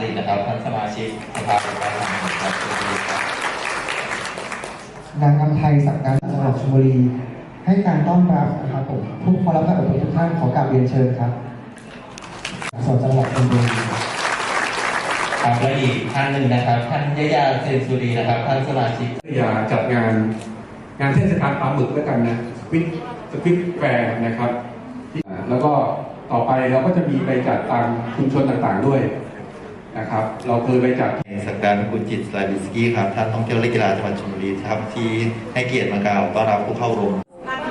กฤษนะครับท่านสมาชิกสภาผู้แทนราษฎรครับสวัสดีครับนางอำไทยสักการจังหวัดชลบุรี ให้การต้อนรับนะครับผมผู้ขอรับการอบรมทุกท่านขอกราบเรียนเชิญครับส่วนจังหวัดชลบุรีครับและอีกท่านหนึ่งนะครับ ท่านยะยาเซนสุรีนะครับ ท่านสมาชิกอย่าจัดงานงานเทศกาลปลาหมึกแล้วกันนะสควิตสควิตแฟร์นะครับที่อ่าแล้วก็ต่อไปเราก็จะมีไปจัดตามชุมชนต่างๆด้วย นะครับ เราเคยไปจัดสักการคุณจิตสลาบิสกี้ครับท่านท่องเที่ยวและกีฬาจังหวัดชลบุรีครับที่ให้เกียรติมากล่าวต้อนรับผู้เข้าร่วม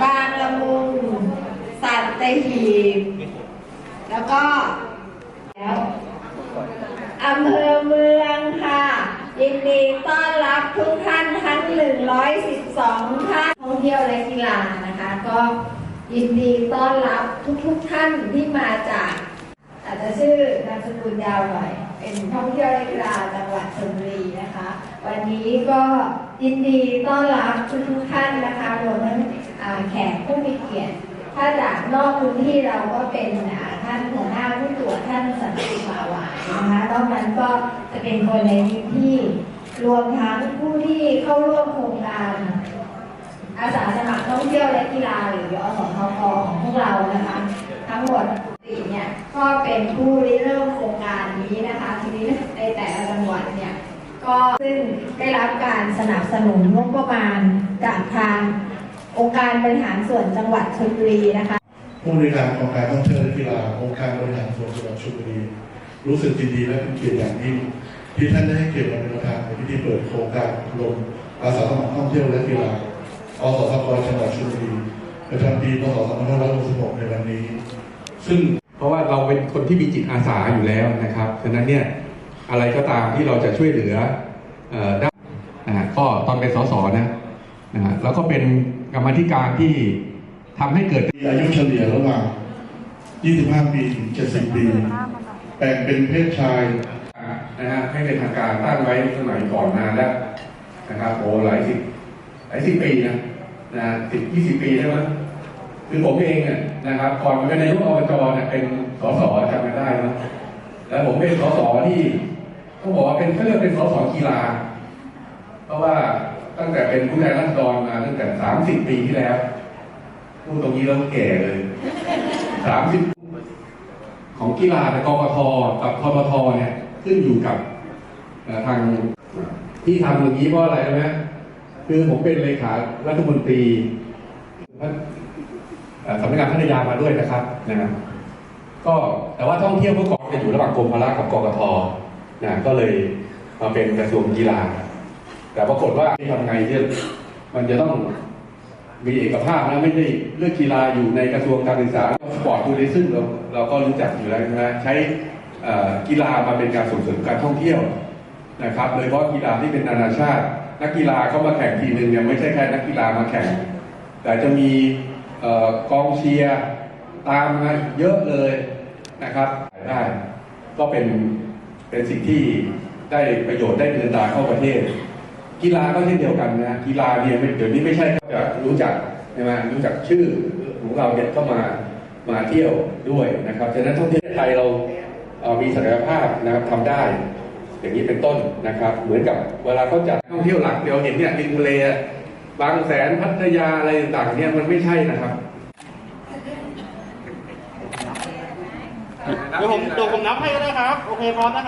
บางละมุงสัตหีบแล้วก็แล้วอำเภอเมืองค่ะ ยินดีต้อนรับทุกท่านทั้ง 112 ท่านท่องเที่ยวและกีฬานะคะ ก็ยินดีต้อนรับทุกๆท่านที่มาจาก อาจจะชื่อนามสกุลยาวหน่อยเป็นท่องเที่ยวแลกีฬาจังหวัดชลบุรีนะคะ วันนี้ก็ยินดีต้อนรับทุกๆท่านนะคะรวมทั้งแขกผู้มีเกียรติ ถ้าจากนอกพื้นที่เราก็เป็นท่านหัวหน้าผู้ตรวจท่านสันติมาวานนะคะนอกนั้นก็จะเป็นคนในพื้นที่ รวมทั้งผู้ที่เข้าร่วมโครงการอาสาสมัครท่องเที่ยวและกีฬาหรืออสทกของพวกเรานะคะ ทั้งหมด ก็เป็นผู้ริเริ่มโครงการนี้นะคะ ทีนี้ในแต่ละจังหวัดเนี่ยก็ซึ่งได้รับการสนับสนุนงบประมาณจากทางองค์การบริหารส่วนจังหวัดชลบุรีนะคะ ผู้บริการของการท่องเที่ยวและกีฬาองค์การบริหารส่วนจังหวัดชลบุรีรู้สึกยินดีและเป็นเกียรติอย่างยิ่งที่ท่านได้ให้เกียรติมาเป็นประธานในพิธีเปิดโครงการอบรมอาสาสมัครท่องเที่ยวและกีฬาอสสกจังหวัดชลบุรีประจำปีพศ2566ในวันนี้ ซึ่ง เพราะว่าเราเป็นคนที่มีจิตอาสาอยู่แล้วนะครับฉะนั้นเนี่ยอะไรก็ตามที่เราจะช่วยเหลือได้นะฮะก็ตอนเป็นสสนะนะฮะแล้วก็เป็นกรรมธิการที่ทำให้เกิดมีอายุเฉลี่ยระหว่าง 25 ปีถึง 70 ปีแบ่งเป็นเพศชายนะฮะให้เป็นทางการตั้งไว้สมัยก่อนนานแล้วนะครับโอ้หลายสิบหลายสิบปีนะนะสิบยี่สิบปีใช่ไหม คือผมเองเนี่ยนะครับก่อนเป็นนายกอบจเนี่ยเป็นสสจำกันได้นะแล้วผมเป็นสสที่ต้องบอกว่าเป็นเขาเรียกเป็นสสกีฬา เพราะว่าตั้งแต่เป็นผู้แทนราษฎรมาตั้งแต่สามสิบปีที่แล้วพูดตรงนี้แล้วแก่เลยสามสิบของกีฬาแต่กกทกับททเนี่ยขึ้นอยู่กับทางที่ทำอย่างนี้เพราะอะไรรู้ไหมคือผมเป็นเลขารัฐมนตรี สำนักงานพัทยามาด้วยนะครับนะก็แต่ว่าท่องเที่ยวเมื่อก่อนจะอยู่ระหว่างกรมพละกับกกทนะก็เลยมาเป็นกระทรวงกีฬา แต่ปรากฏว่าที่ทำไงที่มันจะต้องมีเอกภาพนะไม่ใช่เรื่องกีฬาอยู่ในกระทรวงการศึกษาสปอร์ตทูริซึมเราเราก็รู้จักอยู่แล้วนะใช้กีฬามาเป็นการส่งเสริมการท่องเที่ยวนะครับโดยเฉพาะกีฬาที่เป็นนานาชาติ นักกีฬาเข้ามาแข่งทีหนึ่งเนี่ยไม่ใช่แค่นักกีฬามาแข่ง แต่จะมี กองเชียร์ตามมาเยอะเลยนะครับได้ก็เป็นเป็นสิ่งที่ได้ประโยชน์ได้เงินตาเข้าประเทศ กีฬาก็เช่นเดียวกันนะกีฬาเนี่ยเดี๋ยวนี้ไม่ใช่จะรู้จักใช่ไหมรู้จักชื่อของเราเนี่ยก็มามาเที่ยวด้วยนะครับฉะนั้นท่องเที่ยวไทยเราเอ่อมีศักยภาพนะครับทำได้ อย่างนี้เป็นต้นนะครับ เหมือนกับเวลาเขาจัดท่องเที่ยวหลักเดียวเห็นเนี่ยริมทเล บางแสนพัทยาอะไรต่างๆเนี่ยมันไม่ใช่นะครับเดี๋ยวผมเดี๋ยวผมนับให้ก็ได้ครับ โอเคพร้อมนะครับ